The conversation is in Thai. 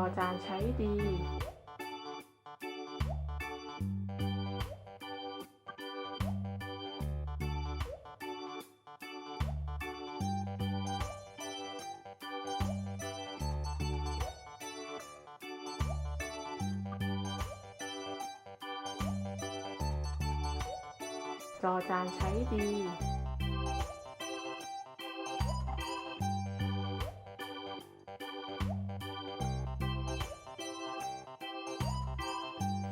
อจานใช้ดีจอจานใช้ดี